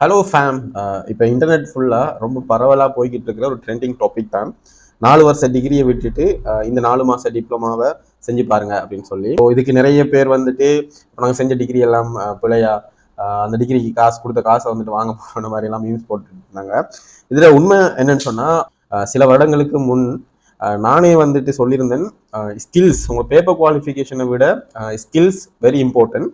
Hello fame இப்போ internet ஃபுல்லாக ரொம்ப பரவலாக போய்கிட்டு இருக்கிற ஒரு ட்ரெண்டிங் டாபிக் தான். நாலு வருஷ டிகிரியை விட்டுட்டு இந்த நாலு மாத டிப்ளமாவை செஞ்சு பாருங்க அப்படின்னு சொல்லி. ஸோ இதுக்கு நிறைய பேர் வந்துட்டு நாங்கள் செஞ்ச டிகிரி எல்லாம் பிள்ளையா அந்த டிகிரிக்கு காசு கொடுத்த காசை வந்துட்டு வாங்க போகிற மாதிரி எல்லாம் மீன்ஸ் போட்டுட்டு இருந்தாங்க. இதில் உண்மை என்னன்னு சொன்னால் சில வருடங்களுக்கு முன் நானே வந்துட்டு சொல்லியிருந்தேன் ஸ்கில்ஸ் உங்கள் பேப்பர் குவாலிஃபிகேஷனை விட ஸ்கில்ஸ் வெரி இம்பார்ட்டன்ட்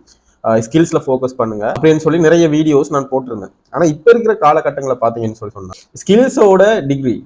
ஸ்கில்ஸில் ஃபோக்கஸ் பண்ணுங்க. அப்படின்னு சொல்லி நிறைய வீடியோஸ் நான் போட்டிருந்தேன். ஆனால் இப்போ இருக்கிற காலகட்டங்களை பார்த்தீங்கன்னு சொல்லி சொன்னேன் ஸ்கில்ஸோட டிகிரி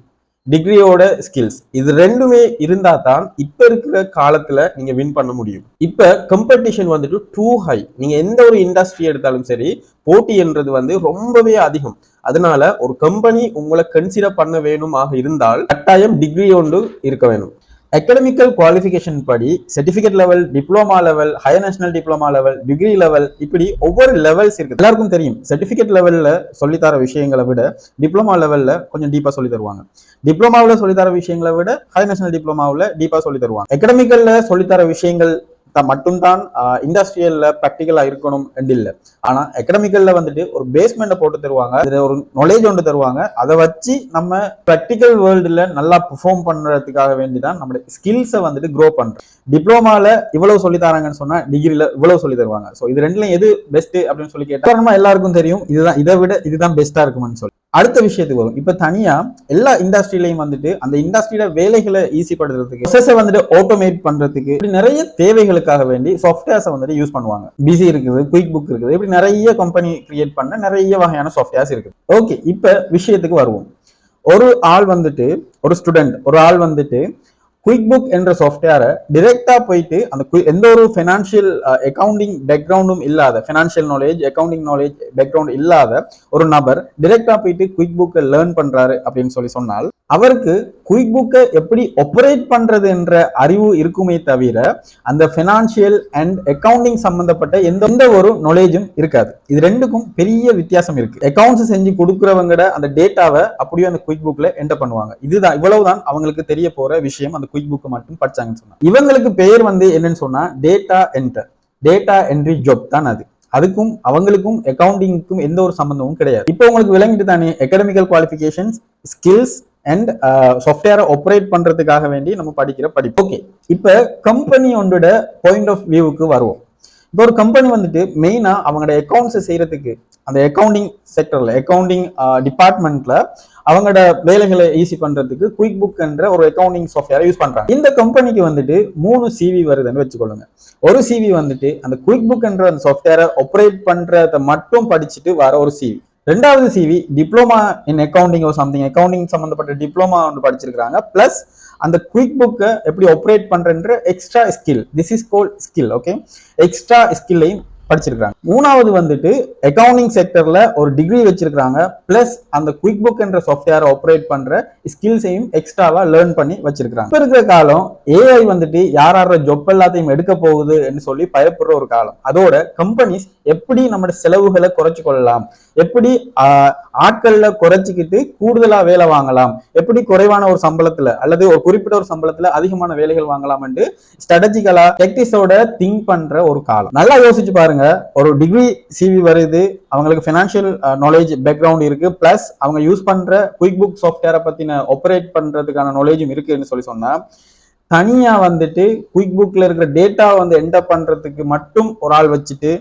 டிகிரியோட ஸ்கில்ஸ் இது ரெண்டுமே இருந்தா தான் இப்போ இருக்கிற காலத்துல நீங்க வின் பண்ண முடியும். இப்போ கம்படிஷன் வந்துட்டு டூ ஹை நீங்க எந்த ஒரு இண்டஸ்ட்ரி எடுத்தாலும் சரி போட்டி என்றது வந்து ரொம்பவே அதிகம். அதனால ஒரு கம்பெனி உங்களை கன்சிடர் பண்ண வேணுமாக இருந்தால் கட்டாயம் டிகிரி ஒன்று இருக்க வேணும். அகடமிக்கல் குவாலிஃபிகேஷன் படி certificate level diploma level higher national diploma level degree level இப்படி ஒவ்வொரு லெவல்ஸ் இருக்கு எல்லாருக்கும் தெரியும். சர்டிஃபிகேட் லெவல்ல சொல்லித்தர விஷயங்களை விட டிப்ளமா லெவலில் கொஞ்சம் டீப்பாக சொல்லி தருவாங்க. டிப்ளமாவில் சொல்லித்தர விஷயங்களை விட ஹையர் நேஷனல் டிப்ளமாவில் டீப்பாக சொல்லி தருவாங்க. அகடமிக்கல்ல சொல்லித்தர விஷயங்கள் மட்டும்தான் இண்டஸ்ட்ரியல்ல ப்ராக்டிக்கலா இருக்கணும் என்று இல்லை. ஆனா அகடமிக்கல்ல வந்துட்டு ஒரு பேஸ்மெண்ட்டை போட்டு தருவாங்க. அதுல ஒரு நாலேஜ் ஒன்று தருவாங்க. அதை வச்சு நம்ம ப்ராக்டிக்கல் வேர்ல்டுல நல்லா பெர்ஃபார்ம் பண்றதுக்காக வேண்டி தான் நம்மளுடைய ஸ்கில்ஸை வந்துட்டு க்ரோ பண்றோம். டிப்ளமால இவ்வளவு சொல்லி தராங்கன்னு சொன்னா டிகிரில இவ்வளவு சொல்லி தருவாங்க. ஸோ இது ரெண்டுல எது பெஸ்ட் அப்படின்னு சொல்லி கேட்டா எல்லாருக்கும் தெரியும். இதுதான் இதை விட இதுதான் பெஸ்டா இருக்கும்னு சொல்லி. அடுத்த விஷயத்துக்கு வரும். இப்ப தனியா எல்லா இண்டஸ்ட்ரியிலையும் வந்துட்டு அந்த இண்டஸ்ட்ரியில வேலைகளை ஈஸி படுத்துறதுக்கு ப்ரொசஸை வந்துட்டு ஆட்டோமேட் பண்றதுக்கு இப்படி நிறைய தேவைகளுக்காக வேண்டி சாஃப்ட்வேர்ஸை வந்துட்டு யூஸ் பண்ணுவாங்க. பிசி இருக்குது குயிக் புக் இருக்குது இப்படி நிறைய கம்பெனி கிரியேட் பண்ண நிறைய வகையான சாஃப்ட்வேர்ஸ் இருக்குது. ஓகே இப்ப விஷயத்துக்கு வருவோம். ஒரு ஆள் வந்துட்டு ஒரு ஸ்டூடெண்ட் ஒரு ஆள் வந்துட்டு குயிக் புக் என்ற சாஃப்ட்வேரை டிரெக்டா போயிட்டு அந்த எந்த ஒரு ஃபினான்ஷியல் அக்கவுண்டிங் பேக்ரவுண்டும் இல்லாத financial knowledge accounting knowledge background இல்லாத ஒரு நபர் டிரெக்டா போயிட்டு குயிக் புக்கை லேர்ன் பண்றாரு அப்படின்னு சொல்லி சொன்னால் அவருக்கு குயிக் புக்கை எப்படி ஆப்ரேட் பண்றது என்ற அறிவு இருக்குமே தவிர அந்த ஃபினான்ஷியல் அண்ட் அக்கவுண்டிங் சம்பந்தப்பட்ட எந்த எந்த ஒரு நாலேஜும் இருக்காது. இது ரெண்டுக்கும் பெரிய வித்தியாசம் இருக்கு. அக்கவுண்ட்ஸ் செஞ்சு கொடுக்குறவங்கட அந்த டேட்டாவை அப்படியே அந்த குயிக் புக்ல என்டர் பண்ணுவாங்க. இதுதான் இவ்வளவுதான் அவங்களுக்கு தெரிய போற விஷயம் அந்த குயிக் புக்கை மட்டும் படிச்சாங்கன்னு சொன்னா இவங்களுக்கு பெயர் வந்து என்னன்னு சொன்னா data enter data entry job தான் அது. அதுக்கும் அவங்களுக்கும் அக்கவுண்டிங்க்கும் எந்த ஒரு சம்பந்தமும் கிடையாது. இப்போ உங்களுக்கு விளங்கிட்டு தானே அகாடமிக்கல் குவாலிஃபிகேஷன்ஸ் ஸ்கில்ஸ் அண்ட் சாஃப்ட்வேரை ஆப்ரேட் பண்றதுக்காக வேண்டி நம்ம படிக்கிற படிப்பு. ஓகே இப்போ கம்பெனி ஒன்றோட பாயிண்ட் ஆஃப் வியூவுக்கு வருவோம். இப்போ ஒரு கம்பெனி வந்துட்டு மெயினா அவங்களோட அக்கௌண்ட்ஸை செய்யறதுக்கு அந்த அக்கவுண்டிங் செக்டர்ல அக்கவுண்டிங் டிபார்ட்மெண்ட்ல அவங்களோட வேலைகளை ஈஸி பண்றதுக்கு குயிக் புக் என்ற ஒரு அக்கவுண்டிங் சாஃப்ட்வேரை யூஸ் பண்றாங்க. இந்த கம்பெனிக்கு வந்துட்டு மூணு சிவி வருதுன்னு வச்சுக்கொள்ளுங்க. ஒரு சிவி வந்துட்டு அந்த குயிக் புக் என்ற அந்த சாஃப்ட்வேரை ஆப்ரேட் பண்றதை மட்டும் படிச்சுட்டு வர ஒரு சிவி ரெண்டாவது சிவி டிப்ளமா இன் அக்கவுண்டிங் ஒரு சம்திங் அக்கவுண்டிங் சம்பந்தப்பட்ட டிப்ளமா வந்து படிச்சிருக்காங்க பிளஸ் அந்த குயிக் புக்கை எப்படி operate பண்ணுறன்ற extra skill this is call skill okay extra ஸ்கில்லையும் படிச்சிருக்காங்க மூணாவது வந்துட்டு அக்கவுண்டிங் செக்டர்ல ஒரு டிகிரி வச்சிருக்காங்க பிளஸ் அந்த குயிக் புக் என்ற சாஃப்ட்வேர் ஆப்ரேட் பண்ற ஸ்கில்ஸையும் எக்ஸ்ட்ராவா லேர்ன் பண்ணி வச்சிருக்காங்க இருக்கிற காலம் ஏஐ வந்துட்டு யார் யார ஜொப் எல்லாத்தையும் எடுக்க போகுதுன்னு சொல்லி பயப்படுற ஒரு காலம். அதோட கம்பெனிஸ் எப்படி நம்மளோட செலவுகளை குறைச்சு கொள்ளலாம்? எப்படி ஆட்கள்ல குறைச்சிக்கிட்டு கூடுதலா வேலை வாங்கலாம்? எப்படி குறைவான ஒரு சம்பளத்துல அல்லது ஒரு குறிப்பிட்ட ஒரு சம்பளத்துல அதிகமான வேலைகள் வாங்கலாம்னு ஸ்ட்ராட்டஜிக்கலா டெக்டிஸோட திங்க் பண்ற ஒரு காலம். நல்லா யோசிச்சு பாருங்க. ஒரு டிகிரி சிவி வருது அவங்களுக்கு ஃபினான்ஷியல் நாலேஜ் பேக்ரவுண்ட் இருக்கு. பிளஸ் அவங்க யூஸ் பண்ற குயிக் புக் சாஃப்ட்வேரை பத்தின ஆப்ரேட் பண்றதுக்கான நாலேஜும் இருக்குன்னு சொல்லி சொன்னா தனியா வந்துட்டு குயிக் புக்ல இருக்கிற டேட்டா வந்து என்டர் பண்றதுக்கு மட்டும் ஒரு ஆள் வச்சுட்டு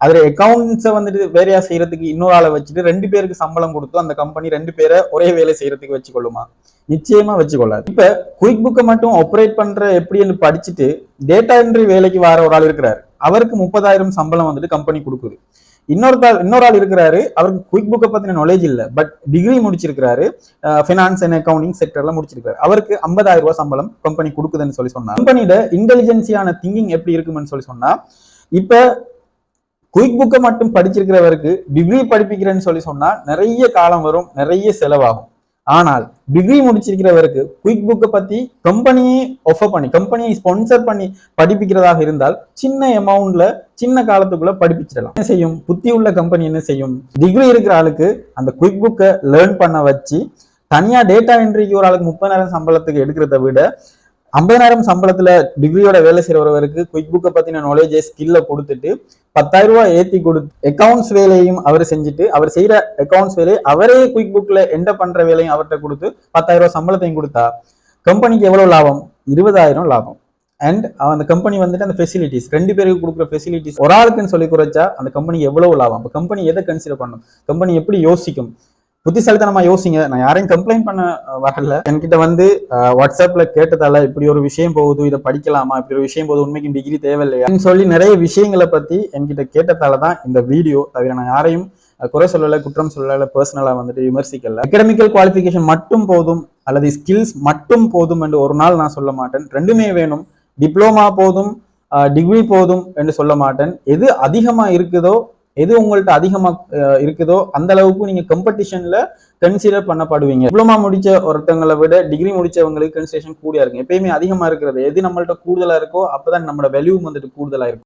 அதுல அக்கௌண்ட்ஸை வந்துட்டு வேறையா செய்யறதுக்கு இன்னொரு ஆளை வச்சுட்டு ரெண்டு பேருக்கு சம்பளம் கொடுத்து அந்த கம்பெனி ரெண்டு பேரை ஒரே வேலை செய்யறதுக்கு வச்சுக்கொள்ளுமா? நிச்சயமா வச்சுக்கொள்ளாது. இப்ப குயிக் புக்கை மட்டும் ஆப்ரேட் பண்ற எப்படின்னு படிச்சுட்டு டேட்டா என்ட்ரி வேலைக்கு வர ஒரு ஆள் இருக்கிறாரு. அவருக்கு முப்பதாயிரம் சம்பளம் வந்துட்டு கம்பெனி கொடுக்குது. இன்னொரு இன்னொரு ஆள் இருக்கிறாரு. அவருக்கு குயிக் புக்கை பத்தின நாலேஜ் இல்ல. பட் டிகிரி முடிச்சிருக்கிறாரு. ஃபினான்ஸ் அண்ட் அக்கௌண்டிங் செக்டர்ல முடிச்சிருக்காரு அவருக்கு 50000 ரூபாய் சம்பளம் கம்பெனி கொடுக்குதுன்னு சொல்லி சொன்னா. கம்பெனியோட இன்டெலிஜென்சியான திங்கிங் எப்படி இருக்கும்னு சொல்லி சொன்னா இப்ப குயிக் புக்கை மட்டும் படிச்சிருக்கிறவருக்கு டிகிரி படிப்பிக்கிறேன்னு சொல்லி சொன்னா நிறைய காலம் வரும் நிறைய செலவாகும். ஆனால் டிகிரி முடிச்சிருக்கிறவருக்கு குயிக் புக்கை பத்தி கம்பெனியை ஒஃபர் பண்ணி கம்பெனியை ஸ்பான்சர் பண்ணி படிப்பிக்கிறதாக இருந்தால் சின்ன அமௌண்ட்ல சின்ன காலத்துக்குள்ள படிப்பிச்சிடலாம். என்ன செய்யும்? புத்தி உள்ள கம்பெனி என்ன செய்யும்? டிகிரி இருக்கிற ஆளுக்கு அந்த குயிக் புக்கை லேர்ன் பண்ண வச்சு தனியா டேட்டா என்ட்ரிக்கு ஒரு ஆளுக்கு முப்பதாயிரம் சம்பளத்துக்கு எடுக்கிறத விட ஐம்பதாயிரம் சம்பளத்துல டிகிரியோட வேலை செய்யறவருக்கு குயிக் புக்கை பத்தின நாலேஜ் ஸ்கில்ல கொடுத்துட்டு பத்தாயிரம் ரூபாய் ஏத்தி கொடு அக்கவுண்ட்ஸ் வேலையும் அவர் செஞ்சுட்டு அவர் செய்யற அக்கவுண்ட்ஸ் வேலையை அவரே குயிக் புக்ல என்ன பண்ற வேலையும் அவர்கிட்ட கொடுத்து பத்தாயிரம் ரூபாய் சம்பளத்தையும் கொடுத்தா கம்பெனிக்கு எவ்வளவு லாபம்? இருபதாயிரம் லாபம். அண்ட் அந்த கம்பெனி வந்துட்டு அந்த ஃபெசிலிட்டிஸ் ரெண்டு பேருக்கு கொடுக்குற ஃபெசிலிட்டிஸ் ஒரு ஆளுக்குன்னு சொல்லி குறைச்சா அந்த கம்பெனி எவ்வளவு லாபம்? அப்போ கம்பெனி எதை கன்சிடர் பண்ணும் கம்பெனி எப்படி யோசிக்கும்? புத்திசாலித்தனமா யோசிங்க. நான் யாரையும் கம்ப்ளைண்ட் பண்ண வரல. என்கிட்ட வந்து வாட்ஸ்அப்ல கேட்டதால இப்படி ஒரு விஷயம் போகுது இதை படிக்கலாமா? இப்படி ஒரு விஷயம் போகுது உண்மைக்கு டிகிரி தேவையில்லையா? சொல்லி நிறைய விஷயங்களை பத்தி என்கிட்ட கேட்டதால தான் இந்த வீடியோ தவிர நான் யாரையும் குறை சொல்லல குற்றம் சொல்லல பர்சனலா வந்துட்டு விமர்சிக்கல. அகடமிக்கல் குவாலிஃபிகேஷன் மட்டும் போதும் அல்லது ஸ்கில்ஸ் மட்டும் போதும் என்று ஒரு நாள் நான் சொல்ல மாட்டேன். ரெண்டுமே வேணும். டிப்ளோமா போதும் டிகிரி போதும் என்று சொல்ல மாட்டேன். எது அதிகமா இருக்குதோ எது உங்கள்கிட்ட அதிகமாக இருக்குதோ அந்த அளவுக்கு நீங்கள் கம்படிஷனில் கன்சிடர் பண்ணப்படுவீங்க. டிப்ளமா முடிச்ச ஒருத்தங்களை விட டிகிரி முடிச்சவங்களுக்கு கன்சிடரேஷன் கூடியா இருக்கும். எப்பயுமே அதிகமாக இருக்கிறது எது நம்மள்ட்ட கூடுதலாக இருக்கோ அப்பதான் நம்மளோட வேல்யூ வந்துட்டு கூடுதலாக இருக்கும்.